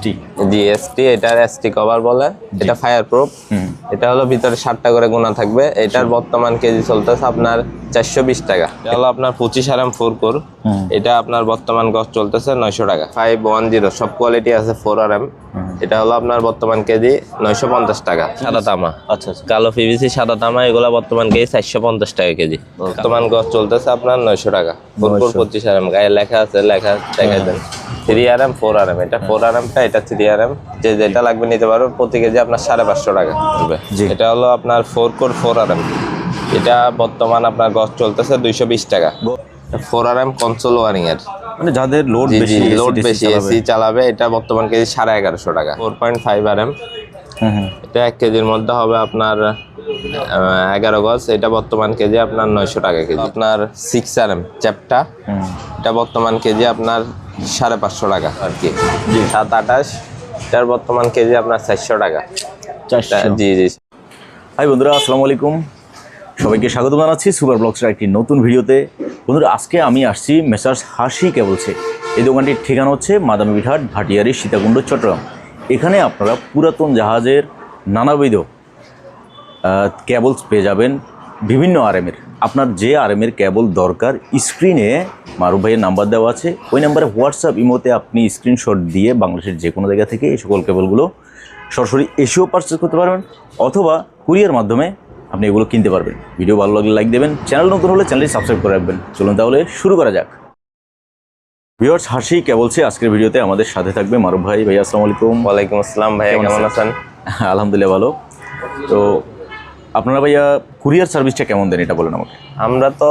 ST জি ST এটার ST cover বলে এটা ফায়ার প্রুফ এটা হলো ভিতরে ষাটটা করে গোনা থাকবে। এটার বর্তমান কেজি চলতেছে আপনার চারশো বিশ টাকা। এটা হলো আপনার পঁচিশ আরাম ফোর কোর এটা আপনার বর্তমান গছ চলতেছে নয়শো টাকা। ফাইভ ওয়ান জিরো সব কোয়ালিটি আছে ফোর আরাম এম এটা হলো আপনার বর্তমান কেজি নয়শো পঞ্চাশ টাকা সাদা তামা। আচ্ছা আচ্ছা। কালো পিভিসি সাদা তামা এগুলা বর্তমান কেজি চারশো পঞ্চাশ টাকা কেজি। বর্তমান গছ চলতেছে আপনার নয়শো টাকা। ফোর কোর পঁচিশ আর এম গায়ে লেখা আছে লেখা দেখাই দেন। Three R M four R M এটা ফোর আর এমটা এটা থ্রি আর এম যে যেটা লাগবে নিতে পারবে প্রতি কেজি আপনার সাড়ে পাঁচশো টাকা পড়বে এটা হলো আপনার four core four R M এটা বর্তমান আপনার গছ চলতেছে দুইশো বিশ টাকা। Four R M concealed wiring এর। মানে যাদের লোড বেশি লোড বেশি। এসি চালাবে এটা বর্তমান কেজি সাড়ে এগারোশো টাকা। Four point five R M এটা এক কেজির মধ্যে হবে আপনার এগারো গজ। এটা বর্তমান কেজি আপনার নয়শো টাকা কেজি। আপনার সিক্স আর এম চ্যাপটা এটা বর্তমান কেজি আপনার সাড়ে পাঁচশো টাকা আর কি। সাত আঠাশ। এটার বর্তমান কেজি আপনার চারশো টাকা। জি জি। হাই বন্ধুরা আসসালামু আলাইকুম। সবাইকে স্বাগত জানাচ্ছি সুপার ব্লগসের একটি নতুন ভিডিওতে। বন্ধুরা, আজকে আমি আসছি মেসার্স হাসি কেবলসে এই দোকানটির ঠিকানা হচ্ছে মাদামি বিহাট ভাটিয়ারি, সীতাকুণ্ড, চট্টগ্রাম। এখানে আপনারা পুরাতন জাহাজের নানাবিধ কেবলস পেয়ে যাবেন বিভিন্ন আরএমের। আপনার যে আরএমের কেবল দরকার, স্ক্রিনে মারুফ ভাইয়ের নাম্বার দেওয়া আছে। ওই নাম্বারে হোয়াটসঅ্যাপ ইমোতে আপনি স্ক্রিনশট দিয়ে বাংলাদেশের যে কোনো জায়গা থেকে এই সকল কেবলগুলো সরাসরি এসেও পারচেস করতে পারবেন অথবা কুরিয়ার মাধ্যমে আপনি এগুলো কিনতে পারবেন। ভিডিও ভালো লাগলে লাইক দেবেন চ্যানেল নতুন হলে চ্যানেলটি সাবস্ক্রাইব করে রাখবেন। চলুন তাহলে শুরু করা যাক। ভিওর্স হাসি কেবলসে আজকের ভিডিওতে আমাদের সাথে থাকবে মারুফ ভাই। ভাই আসসালামু আলাইকুম। ওয়ালাইকুম আসসালাম ভাইয়া কেমন আছেন? আলহামদুলিল্লাহ ভালো। তো আপনারা ভাইয়া কুরিয়ার সার্ভিসটা কেমন দেন এটা বলেন আমাকে। আমরা তো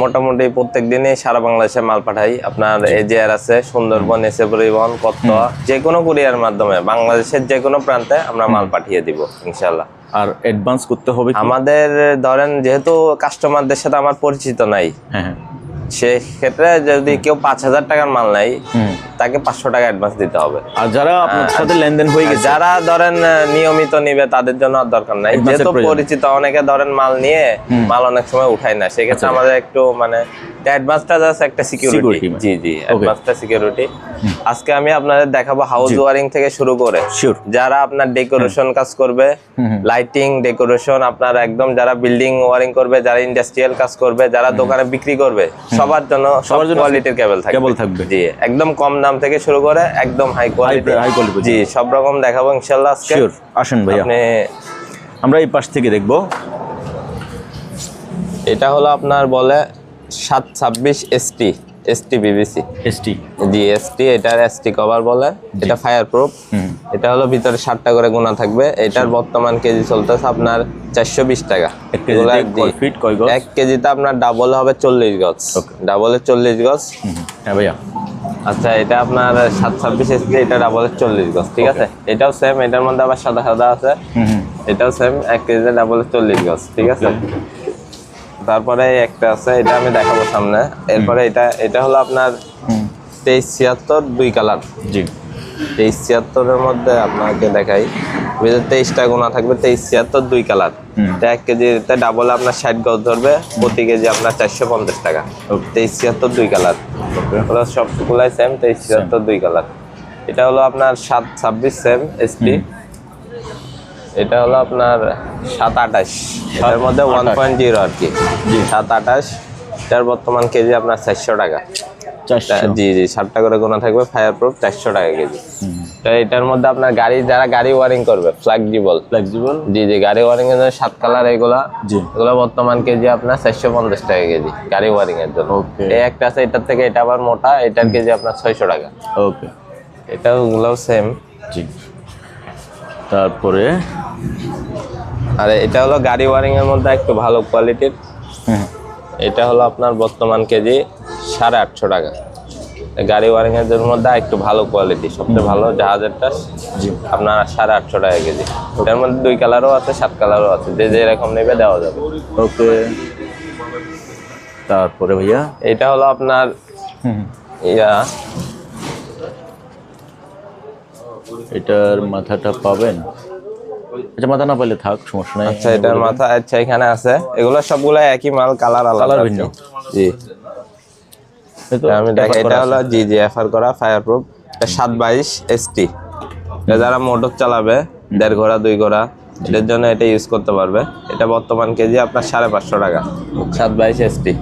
মোটামুটি প্রত্যেক দিনই সারা বাংলাদেশে মাল পাঠাই। আপনার এজিআর আছে সুন্দরবন এসে পরিবহন কত্তোয়া যে কোনো কুরিয়ার মাধ্যমে বাংলাদেশের যে কোনো প্রান্তে আমরা মাল পাঠিয়ে দিব ইনশাল্লাহ আর অ্যাডভান্স করতে হবে আমাদের ধরেন যেহেতু কাস্টমারদের সাথে আমার পরিচিত নাই হ্যাঁ হ্যাঁ সেক্ষেত্রে যদি কেউ পাঁচ হাজার টাকার মাল নেয় হুম। তাকে পাঁচশো টাকা অ্যাডভান্স দিতে হবে। আর যারা আপনার হ্যাঁ, সাথে লেনদেন হয়ে গেছে যারা ধরেন নিয়মিত নিবে তাদের জন্য আর দরকার নাই। যেহেতু পরিচিত অনেকে ধরেন মাল নিয়ে মাল অনেক সময় উঠায় না। সেক্ষেত্রে আচ্ছা। আমাদের একটু মানে অ্যাডভান্সটা জাস্ট একটা সিকিউরিটি মানে। জি জি অ্যাডভান্সটা সিকিউরিটি আজকে আমি আপনাদের দেখাবো হাউস ওয়ারিং থেকে শুরু করে। যারা আপনার ডেকোরেশন কাজ করবে লাইটিং ডেকোরেশন আপনার একদম যারা বিল্ডিং ওয়ারিং করবে যারা ইন্ডাস্ট্রিয়াল কাজ করবে যারা দোকানে বিক্রি করবে সবার জন্য সব সবার জন্য কোয়ালিটির কেবল থাকবে। কেবল থাকবে। জি একদম কম দাম থেকে শুরু করে একদম হাই কোয়ালিটি high quality জি সব রকম দেখাবো ইনশাআল্লাহ আজকে। শিওর আসেন ভাইয়া। আপনি আমরা এই পাশ থেকে দেখব। এটা হলো আপনার বলে সাত ছাব্বিশ ST ST BBC ST G ST এটার এসটি কভার বলে। এটা ফায়ার প্রুফ এটা হলো ভিতরে ষাটটা করে গোনা থাকবে। এটার বর্তমান কেজি চলতেছে আপনার চারশো বিশ টাকা। এক কেজিতে এগুলা কয় ফিট কয় গজ? এক কেজিতে আপনার ডাবল হবে চল্লিশ গজ। ডাবলের চল্লিশ গজ। হ্যাঁ ভাইয়া। আচ্ছা এটা আপনার সাত ছাব্বিশ এসপি এটা ডাবল চল্লিশ গজ ঠিক আছে? এটাও সেম এটার মধ্যে আবার সাদা সাদা আছে। এটাও সেম এক কেজি ডাবল চল্লিশ গজ ঠিক আছে? তারপরে একটা আছে এটা আমি দেখাবো সামনে। এরপরে এটা এটা হলো আপনার তেইশ ছিয়াত্তর দুই কালার। জি। তেইশ ছিয়াত্তরের মধ্যে আপনাকে দেখাই। ভিতরে তেইশটা গোনা থাকবে তেইশ ছিয়াত্তর দুই কালার। এক কেজিতে ডাবল আপনার ষাট গজ ধরবে প্রতি কেজি আপনার চারশো পঞ্চাশ টাকা। তেইশ ছিয়াত্তর দুই কালার। ওগুলো সবগুলাই সেম তেইশ ছিয়াত্তর দুই কালার। এটা হলো আপনার সাত ছাব্বিশ সেম এসপি এটা হলো আপনার সাত আঠাশ। এটার মধ্যে ওয়ান পয়েন্ট জিরো আর কি। সাত আঠাশ এটার বর্তমান কেজি আপনার চারশো টাকা। জি জি ষাটটা করে গোনা থাকবে ফায়ার প্রুফ চারশো টাকা কেজি। তো এটার মধ্যে আপনার গাড়ি যারা গাড়ি ওয়ারিং করবে ফ্লেক্সিবল ফ্লেক্সিবল জি জি গাড়ি ওয়ারিং এর জন্য সাত কালার এগুলা। এগুলো বর্তমান কেজি আপনার চারশো পঞ্চাশ টাকা কেজি গাড়ি ওয়ারিং এর জন্য. এই একটা আছে এটার থেকে এটা আবার মোটা এটার কেজি আপনার ছয়শো টাকা। ওকে এটা ওগুলোও সেম জি। তারপরে? আর এটা হলো গাড়ি ওয়ারিং এর মধ্যে একটু ভালো কোয়ালিটির এটা হলো আপনার বর্তমান কেজি সাড়ে আটশো টাকা। গাড়ি ওয়ারিং এর জন্য মধ্যে একটু ভালো কোয়ালিটি সবচেয়ে ভালো জাহাজেরটা জি। আপনার সাড়ে আটশো টাকা কেজি। এটার মধ্যে দুই কালারও আছে সাত কালারও আছে যে যে এরকম নেবে দেওয়া যাবে। ওকে। তারপরে ভাইয়া? এটা হলো আপনার। ইয়া। এটার মাথাটা পাবেন? আচ্ছা মাথা না পাইলে থাক সমস্যা নাই। আচ্ছা এটার মাথা আচ্ছা এখানে আছে। এগুলো সবগুলো একই মাল কালার আলাদা আছে। ভিন্ন। জি। আমি দেখ এটা হলো জি জি এফআর করা ফায়ার প্রুফ এটা সাত বাইশ এসটি যারা মোটর চালাবে দেড় ঘোড়া দুই ঘোড়া এটার জন্য এটা ইউজ করতে পারবে। এটা বর্তমান কেজি আপনার সাড়ে পাঁচশো টাকা। সাত বাইশ এসটি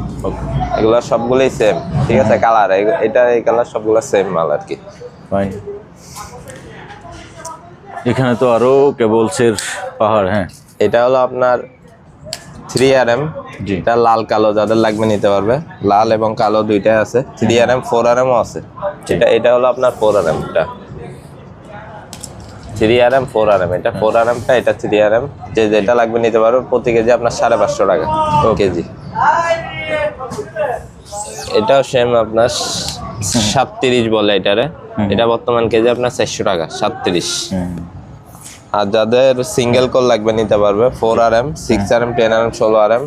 এগুলো সবগুলোই সেম ঠিক আছে? কালার এটা এই কালার সবগুলো সেম মাল আর কি। ফাইন এখানে তো আরও কেবলসের পাহাড় হ্যাঁ? এটা হলো আপনার থ্রি আর এম। এটা লাল কালো যাদের লাগবে নিতে পারবে। লাল এবং কালো দুইটাই আছে। Three R M four R এমও আছে। এটা এটা হলো আপনার ফোর আর এম এটা three R M four R M এটা ফোর আর এমটা এটা থ্রি আর এম যে যেটা লাগবে নিতে পারবে প্রতি কেজি আপনার সাড়ে পাঁচশো টাকা কেজি। এটাও সেম আপনার সাতত্রিশ বলে এটারে। এটা বর্তমান কেজি আপনার চারশো টাকা সাতত্রিশ। আর যাদের সিঙ্গেল কোর লাগবে নিতে পারবে four R M six R M ten R M ষোলো আর এম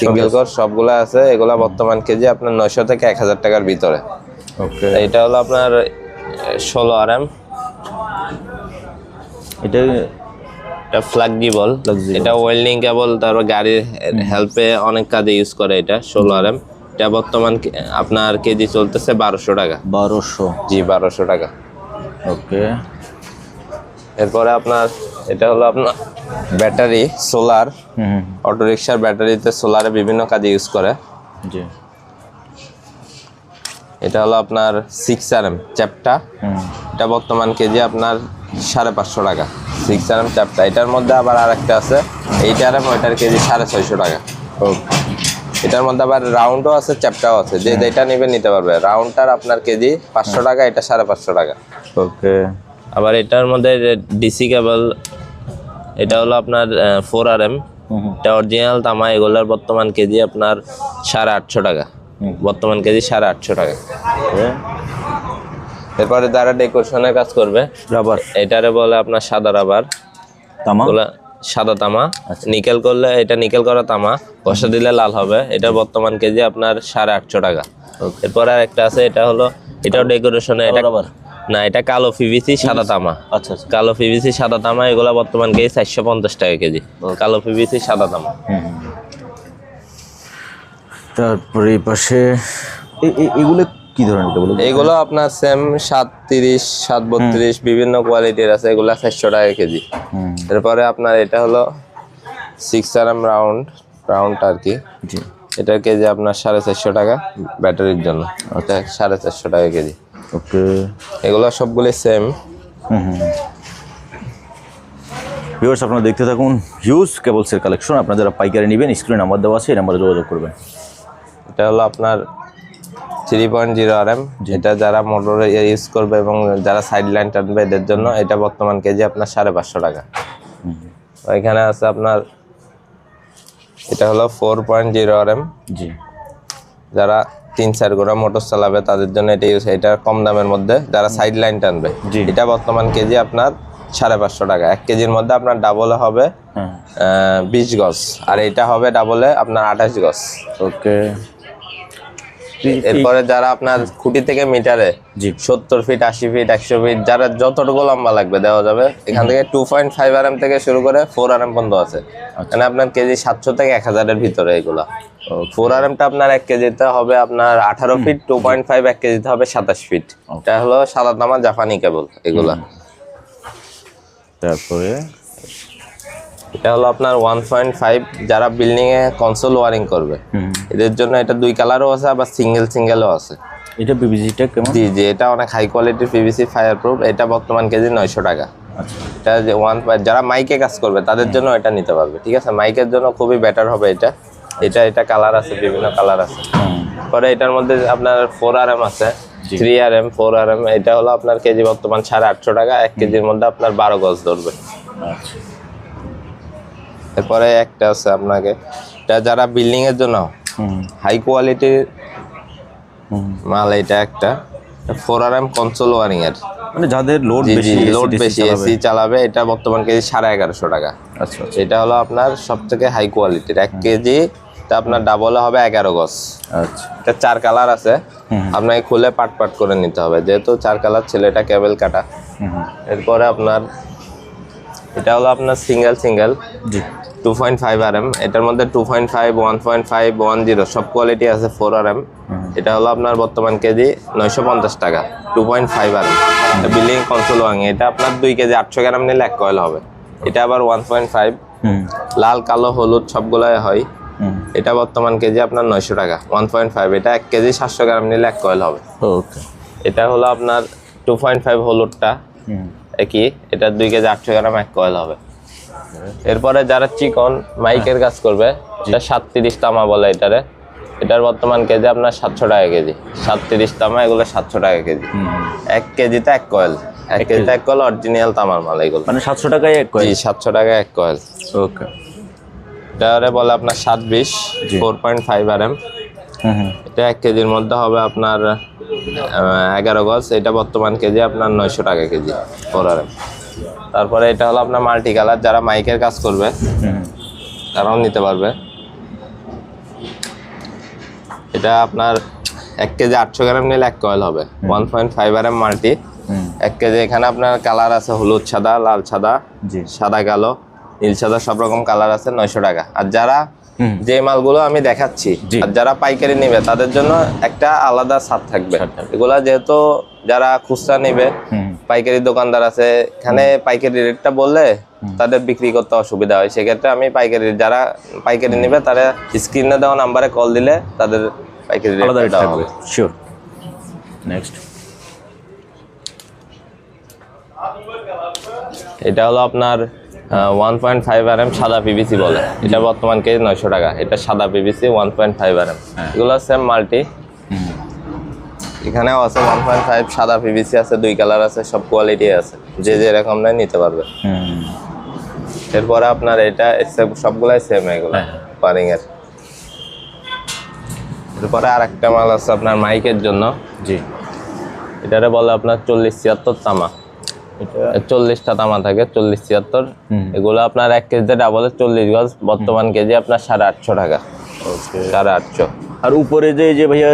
সিঙ্গেল কোর সবগুলো আছে এগুলো বর্তমান কেজি আপনার নয়শো থেকে এক হাজার টাকার ভিতরে। ওকে। এটা হলো আপনার ষোলো আর এম এটা এটা Flexible। এটা ওয়েল্ডিং কেবল তারপর গাড়ির হেল্পে অনেক কাজে ইউজ করে এটা ষোলো আর এম এটা বর্তমান আপনার কেজি চলতেছে বারোশো টাকা। বারোশো। জি বারোশো টাকা। ওকে। এরপরে আপনার এটা হলো আপনার ব্যাটারি সোলার অটোরিকশার ব্যাটারিতে সোলারে বিভিন্ন কাজে ইউজ করে। জি। এটা হলো আপনার সিক্স আর এম চ্যাপটা এটা বর্তমান কেজি আপনার সাড়ে পাঁচশো টাকা। সিক্স আর এম চ্যাপটা এটার মধ্যে আবার আরেকটা আছে। এইট আর এম ওইটার কেজি সাড়ে ছয়শো টাকা। এটার মধ্যে আবার রাউন্ডও আছে চ্যাপটাও আছে। যে যেটা নেবে নিতে পারবে। রাউন্ডটার আপনার কেজি পাঁচশো টাকা এটা সাড়ে পাঁচশো টাকা। ওকে আবার এটার মধ্যে ডিসি কেবল এটা হলো আপনার ফোর আর এম এটা অরিজিনাল তামা এগুলোর বর্তমান কেজি আপনার সাড়ে আটশো টাকা। বর্তমান কেজি সাড়ে আটশো টাকা। এরপরে যারা ডেকোরেশনের কাজ করবে। রাবার। এটারে বলে আপনার সাদা রাবার। তামা? সাদা তামা। আচ্ছা। নিকেল করলে এটা নিকেল করা তামা। ঘষা দিলে লাল হবে। এটা বর্তমান কেজি আপনার সাড়ে আটশো টাকা। এরপরে আর একটা আছে এটা হলো এটাও ডেকোরেশনে এটা রাবার। না এটা কালো পিভিসি সাদা তামা। আচ্ছা আচ্ছা। কালো পিভিসি সাদা তামা এগুলো বর্তমান কেজি চারশো পঞ্চাশ টাকা কেজি। কালো পিভিসি সাদা তামা। তারপরে এই পাশে এগুলো কি ধরনের কেবল এগুলো আপনার সেম সাত তিরিশ সাত বত্রিশ বিভিন্ন কোয়ালিটির আছে এগুলো চারশো টাকা কেজি। এরপরে আপনার এটা হলো six R M round round আর কি এটার কেজি আপনার সাড়ে চারশো টাকা ব্যাটারির জন্য। ওটা সাড়ে চারশো টাকা কেজি। ওকে। এগুলো সবগুলি সেম ভিউয়ার্স আপনারা দেখতে থাকুন। হিউজ কেবলসের কালেকশন আপনারা যারা পাইকারি নেবেন স্ক্রিনে নাম্বার দেওয়া আছে এই নাম্বারে যোগাযোগ করবেন। এটা হলো আপনার three point zero R M এটা যারা মোটরে ইউজ করবে এবং যারা সাইড লাইন টানবে এদের জন্য এটা বর্তমান কেজি আপনার সাড়ে পাঁচশো টাকা। এখানে আছে আপনার এটা হলো four point zero R M জি। যারা তিন চার গোড়া মোটর চালাবে তাদের জন্য এটা ইউজ এটা কম দামের মধ্যে যারা সাইড লাইন টানবে। এটা বর্তমান কেজি আপনার সাড়ে পাঁচশো টাকা। এক কেজির মধ্যে আপনার ডাবলে হবে হ্যাঁ। বিশ গজ। আর এটা হবে ডাবলে আপনার আঠাশ গজ। ওকে এরপরে যারা আপনার খুঁটি থেকে মিটারে সত্তর ফিট আশি ফিট একশো ফিট যারা যতটুকু লম্বা লাগবে দেওয়া যাবে। এখান থেকে two point five R M থেকে শুরু করে ফোর আর এম পর্যন্ত আছে। মানে আপনার কেজি সাতশো থেকে এক হাজারের ভিতরে এগুলা। ফোর আর এমটা আপনার এক কেজিতে হবে আপনার আঠারো ফিট টু পয়েন্ট ফাইভ এক কেজিতে হবে সাতাশ ফিট এটা হলো সাদা তামা জাপানি কেবল এগুলা। তারপরে এটা হলো আপনার ওয়ান পয়েন্ট ফাইভ যারা বিল্ডিং এ কনসোল ওয়ারিং করবে। এদের জন্য এটা দুই কালারও আছে আবার সিঙ্গেল সিঙ্গেলও আছে। এটা বিবিজিটা কেমন? জি জি এটা অনেক হাই কোয়ালিটির পিভিসি ফায়ার প্রুফ এটা বর্তমান কেজি নয়শো টাকা। আচ্ছা। এটা যে ওয়ান যারা মাইকে কাজ করবে তাদের জন্য এটা নিতে পারবে ঠিক আছে? মাইকের জন্য খুবই বেটার হবে এটা। এটা এটা কালার আছে বিভিন্ন কালার আছে। পরে এটার মধ্যে আপনার ফোর আর এম আছে three R M four R M এটা হলো আপনার কেজি বর্তমান সাড়ে আটশো টাকা এক কেজির মধ্যে আপনার বারো গজ ধরবে। আচ্ছা। এরপরে একটা আছে আপনাকে এটা যারা বিল্ডিং এর জন্য হাই কোয়ালিটির মাল এটা একটা four R M concealed wiring এর। মানে যাদের লোড বেশি লোড বেশি এসি চালাবে এটা বর্তমান কেজি সাড়ে এগারোশো টাকা। আচ্ছা আচ্ছা। এটা হলো আপনার সব থেকে হাই কোয়ালিটির এক কেজি তা আপনার ডাবলে হবে এগারো গজ। আচ্ছা। এটা চার কালার আছে। আপনাকে খুলে পাট পাট করে নিতে হবে। যেহেতু চার কালার ছেলেটা কেবল কাটা। এরপরে আপনার এটা হলো আপনার সিঙ্গেল সিঙ্গেল জি। Two point five R M এটার মধ্যে two point five one point five one zero সব কোয়ালিটি আছে ফোর আর এম এটা হলো আপনার বর্তমান কেজি নয়শো পঞ্চাশ টাকা two point five R M building concealed Wang এটা আপনার দুই কেজি আটশো গ্রাম নিলে এক কয়েল হবে। এটা আবার ওয়ান পয়েন্ট ফাইভ লাল কালো হলুদ সবগুলাই হয়। এটা বর্তমান কেজি আপনার নয়শো টাকা ওয়ান পয়েন্ট ফাইভ এটা এক কেজি সাতশো গ্রাম নিলে এক কয়েল হবে। ওকে। এটা হলো আপনার টু পয়েন্ট ফাইভ হলুদটা। একই এটা দুই কেজি আটশো গ্রাম এক কয়েল হবে। এরপরে যারা চিকন মাইকের কাজ করবে এটা সাতত্রিশ তামা বলে এটারে। এটার বর্তমান কেজি আপনার সাতশো টাকা কেজি। সাতত্রিশ তামা এগুলো সাতশো টাকা কেজি। এক কেজিতে এক কয়েল। এক কেজিতে এক কয়েল অরিজিনাল তামার মাল এগুলো। মানে সাতশো টাকায় এক কয়েল? সাতশো টাকা এক কয়েল। ওকে। এটারে বলে আপনার সাত বিশ four point five R M এটা এক কেজির মধ্যে হবে আপনার এগারো গজ। এটা বর্তমান কেজি আপনার নয়শো টাকা কেজি ফোর আর এম তারপরে এটা হলো আপনার মাল্টি কালার যারা মাইকের কাজ করবে তারাও নিতে পারবে। এটা আপনার এক কেজি আটশো গ্রাম নিলে এক কয়েল হবে। One point five R M multi এক কেজি এখানে আপনার কালার আছে হলুদ সাদা লাল সাদা সাদা কালো নীল সাদা সব রকম কালার আছে নয়শো টাকা। আর যারা যে মালগুলো আমি দেখাচ্ছি আর যারা পাইকারি নেবে তাদের জন্য একটা আলাদা ছাড় থাকবে। এগুলা যেহেতু যারা খুচরা নেবে পাইকারি দোকানদার আছে এখানে পাইকারি রেটটা বললে তাদের বিক্রি করতে অসুবিধা হয়। সেক্ষেত্রে আমি পাইকারি যারা পাইকারি নেবে তারা স্ক্রিনে দেওয়া নাম্বারে কল দিলে তাদের পাইকারি রেট হবে। শিওর নেক্সট এটা হলো আপনার one point five R M সাদা পিভিসি বলে। এটা বর্তমান কেজি নয়শো টাকা। এটা সাদা PVC one point five R M হ্যাঁ। এগুলো সেম মাল্টি এখানেও আছে ওয়ান পয়েন্ট ফাইভ সাদা পিভিসি আছে দুই কালার আছে সব কোয়ালিটি আছে। যে যেরকম নেয় নিতে পারবে। এরপরে আপনার এটা সব- সবগুলাই সেম এগুলো হ্যাঁ। পারিং এর। এরপরে আর একটা মাল আছে আপনার মাইকের জন্য। জি। এটারে বলে আপনার চল্লিশ ছিয়াত্তর তামা। চল্লিশটা তামা থাকে চল্লিশ ছিয়াত্তর। এগুলো আপনার এক কেজিতে ডাবলের চল্লিশ গজ বর্তমান কেজি আপনার সাড়ে আটশো টাকা। ওকে সাড়ে আটশো। আর উপরে যে যে ভাইয়া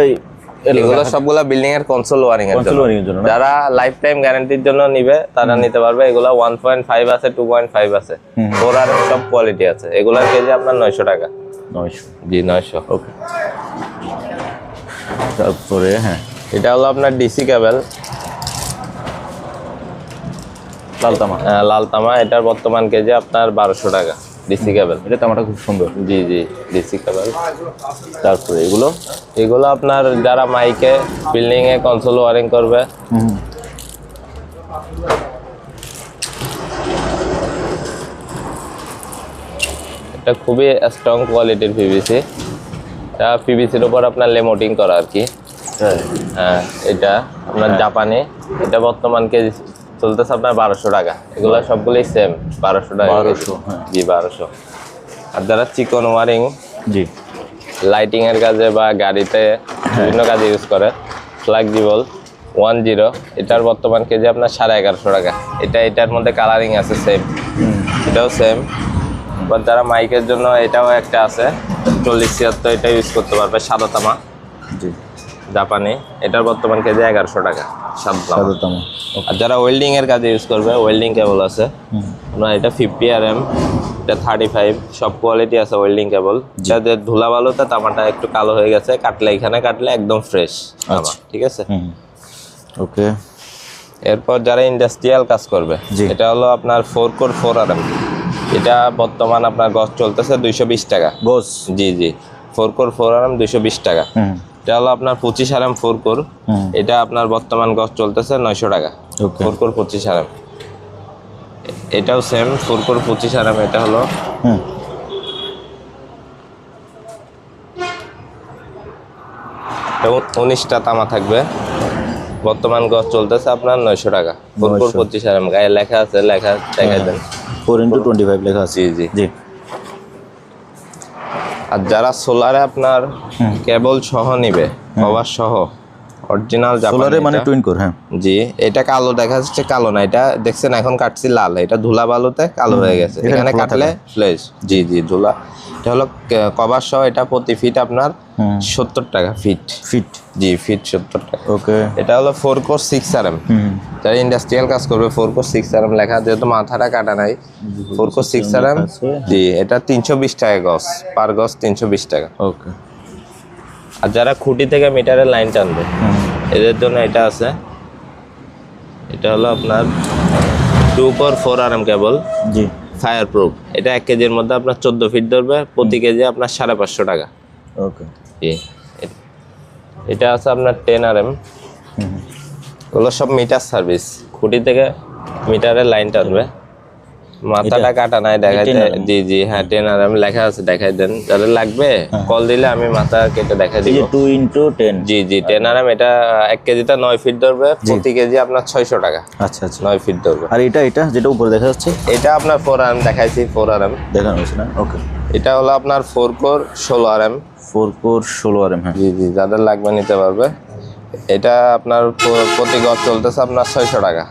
এগুলো সবগুলা বিল্ডিং এর কনসোল ওয়ারিং এর জন্য? যারা লাইফ টাইম গ্যারান্টির জন্য নিবে তারা নিতে পারবে। এগুলো ওয়ান পয়েন্ট ফাইভ আছে টু পয়েন্ট ফাইভ আছে। হুম। ফোর আর সব কোয়ালিটি আছে। এগুলোর কেজি আপনার নয়শো টাকা। নয়শো। জি নয়শো। ওকে তারপরে হ্যাঁ। এটা হলো আপনার ডিসি কেবল লাল তামা লাল তামা এটার বর্তমান কেজি আপনার বারোশো টাকা ডিসি কেবল এটা তামাটা খুব সুন্দর। জি জি ডিসি কেবল তারপরে এগুলো এগুলো আপনার যারা মাইকে বিল্ডিং এ কনসোল ওয়ারিং করবে এটা খুবই স্ট্রং কোয়ালিটির পিভিসি এটা পিভিসির উপর আপনার লেমোটিং করা আর কি। হ্যাঁ। হ্যাঁ এটা আপনার জাপানি। এটা বর্তমান কেজি চলতেছে আপনার বারোশো টাকা। এগুলো সবগুলোই সেম বারোশো টাকা। 1200, হ্যাঁ। জি বারোশো। আর যারা চিকন ওয়ারিং জি। লাইটিং এর কাজে বা গাড়িতে বিভিন্ন কাজে ইউজ করে ফ্লেক্সিবল ওয়ান জিরো এটার বর্তমান কেজি আপনার সাড়ে এগারোশো টাকা। এটা এটার মধ্যে কালারিং আছে সেম এটাও সেম এবার যারা মাইকের জন্য এটাও একটা আছে। চল্লিশ ছিয়াত্তর এটা ইউজ করতে পারবে সাদা তামা জি। জাপানি এটার বর্তমান কেজি এগারোশো টাকা সাদা তামা সাদা তামা আর যারা ওয়েল্ডিং এর কাজে ইউজ করবে ওয়েল্ডিং কেবল আছে। আপনার এটা ফিফটি আর এম এটা থার্টি ফাইভ সব কোয়ালিটি আছে ওয়েল্ডিং কেবল যাদের ধুলা বালুতে তামাটা একটু কালো হয়ে গেছে কাটলে এখানে কাটলে একদম ফ্রেশ তামা ঠিক আছে? ওকে। এরপর যারা ইন্ডাস্ট্রিয়াল কাজ করবে এটা হলো আপনার four core four R M এটা বর্তমান আপনার গজ চলতেছে দুইশো বিশ টাকা। বস জি জি। Four core four R M দুইশো বিশ টাকা। এটা হলো আপনার পঁচিশ আর এম ফোর কোর। এটা আপনার বর্তমান গজ চলতেছে নয়শো টাকা। ফোর কোর পঁচিশ আর এম এটাও সেম ফোর কোর পঁচিশ আর এম এটা হলো উনিশটা তামা থাকবে। বর্তমান গজ চলতেছে আপনার নয়শো টাকা। ফোর কোর পঁচিশ আর এম গায়ে লেখা আছে লেখা দেখাই দেন। ফোর ইন্টু টোয়েন্টি ফাইভ লেখা আছে। জি। জি। আর যারা সোলারে আপনার কেবল সহ নিবে কভার সহ অরিজিনাল সোলারে মানে টুইন কোর হ্যাঁ। জি এটা কালো দেখা যাচ্ছে কালো না এটা দেখছেন এখন কাটছি লাল এটা ধুলা বালুতে কালো হয়ে গেছে এখানে কাটলে ফ্লেশ জি জি ধুলা। এটা হলো কভার সহ এটা প্রতি ফিট আপনার সত্তর টাকা ফিট। ফিট? জি ফিট সত্তর টাকা। ওকে। এটা হলো four core six R M যারা ইন্ডাস্ট্রিয়াল কাজ করবে four core six R M লেখা যেহেতু মাথাটা কাটা নাই four core six R M জি এটা তিনশো বিশ টাকা গজ পার গজ তিনশো বিশ টাকা। ওকে। আর যারা খুঁটি থেকে মিটারের লাইন টানবে এদের জন্য এটা আছে। এটা হলো আপনার two core four R M cable জি। Fire proof. এটা এক কেজির মধ্যে আপনার চোদ্দ ফিট ধরবে প্রতি কেজি আপনার সাড়ে পাঁচশো টাকা। ওকে। এটা আছে আপনার টেন আর এম এগুলো সব মিটার সার্ভিস। খুঁটি থেকে মিটারের লাইনটা টানবে মাথাটা কাটা নাই দেখাই 10 দেয় RM? জি জি হ্যাঁ টেন আর এম লেখা আছে দেখাই দেন। যাদের লাগবে? কল দিলে আমি মাথা কেটে দেখাই দিব। টু ইন্টু টেন জি জি টেন আর এটা এক কেজিতে নয় ফিট ধরবে প্রতি কেজি আপনার ছয়শো টাকা। আচ্ছা আচ্ছা। নয় ফিট ধরবে। আর এটা এটা যেটা উপরে দেখা যাচ্ছে? এটা আপনার ফোর আর এম দেখাইছি ফোর আর এম দেখানো হয়েছে না? ওকে এটা হলো আপনার ফোর কোর ষোলো আর এম ফোর কোর ষোলো আর এম হ্যাঁ। জি জি যাদের লাগবে নিতে পারবে। এটা আপনার প্রতি গজ চলতেছে আপনার ছয়শো টাকা।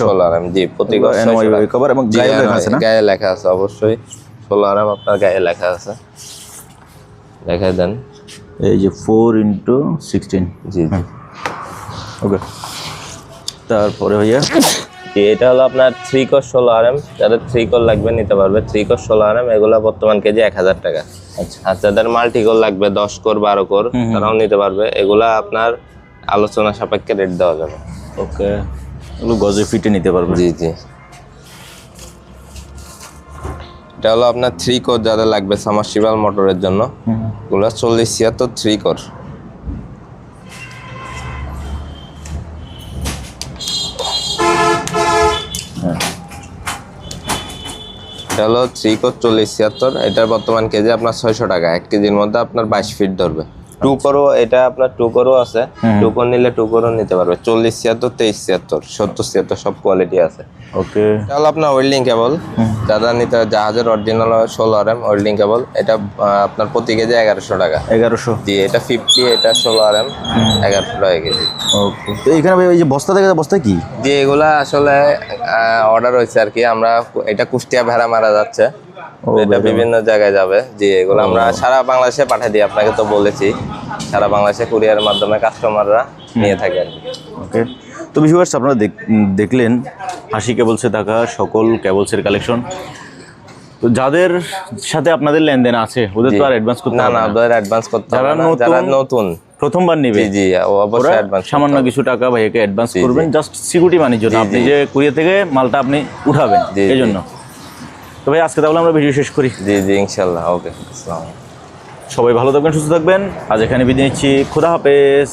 ষোলো আর এম জি প্রতি গজ NY 600 টাকা। cover এবং গায়ে লেখা আছে অবশ্যই। ষোলো আর এম আপনার গায়ে লেখা আছে। দেখাই দেন। এই যে ফোর ইন্টু সিক্সটিন জি জি। ওকে তারপরে এটা হলো আপনার থ্রি কোর ষোলো আর এম যাদের থ্রি কোর লাগবে নিতে পারবে। থ্রি কোর ষোলো আর এম এগুলো বর্তমান কেজি এক হাজার টাকা। আচ্ছা। আর যাদের মাল্টি কোর লাগবে দশ কোর বারো কোর তারাও নিতে পারবে। এগুলা আপনার আলোচনা সাপেক্ষে রেট দেওয়া যাবে। ওকে এগুলো গজে ফিটে নিতে পারবে জি জি। এটা হলো আপনার থ্রি কোর যাদের লাগবে সামারসিবাল মোটরের জন্য। এগুলো চল্লিশ ছিয়াত্তর থ্রি কোর। এটা হলো থ্রি কোর চল্লিশ ছিয়াত্তর। এটার বর্তমান কেজি আপনার ছয়শো টাকা। এক কেজির মধ্যে আপনার বাইশ ফিট ধরবে। টু করো এটা আপনার টু করো আছে। টু কোর নিলে টু করো নিতে পারবে। চল্লিশ ছিয়াত্তর তেইশ ছিয়াত্তর সত্তর ছিয়াত্তর সব কোয়ালিটি আছে। ওকে তাহলে আপনার ওয়েল্ডিং কেবল যারা নিতে জাহাজের অরিজিনাল ষোলো আর এম ওয়েল্ডিং কেবল এটা আপনার প্রতি কেজি এগারোশো টাকা। এগারোশো। দিয়ে এটা ফিফটি এটা ষোলো আর এম এগারোশো টাকা কেজি। ওকে তো এখানে ওই যে বস্তা দেখা যায় বস্তা কি? জি এগুলা আসলে অর্ডার হয়েছে আর কি। আমরা এটা কুষ্টিয়া ভেড়া মারা যাচ্ছে। এটা বিভিন্ন জায়গায় যাবে। জি এগুলো আমরা সারা বাংলাদেশে পাঠিয়ে দিই আপনাকে তো বলেছি। সারা বাংলাদেশে কুরিয়ারের মাধ্যমে কাস্টমাররা নিয়ে থাকে আর ওকে। তো ভিউয়ার্স আপনারা দেখলেন হাসি কেবলসে থাকা সকল কেবলসের কালেকশন তো যাদের সাথে আপনাদের লেনদেন আছে ওদের তো আর অ্যাডভান্স করতে না না ওদের অ্যাডভান্স করতে যারা যারা নতুন- প্রথমবার নেবে জি অবশ্যই অ্যাডভান্স সামান্য কিছু টাকা ভাইয়াকে অ্যাডভান্স করবেন জাস্ট সিকিউরিটি মানির জন্য। আপনি যে কুরিয়ার থেকে মালটা আপনি উঠাবেন এই জন্য তো ভাই আজকে তাহলে আমরা ভিডিও শেষ করি। জি জি ইনশাল্লাহ ওকে আসসালামু। সবাই ভালো থাকবেন সুস্থ থাকবেন। আজ এখানে বিদায় নিচ্ছি। খুদা হাফেজ।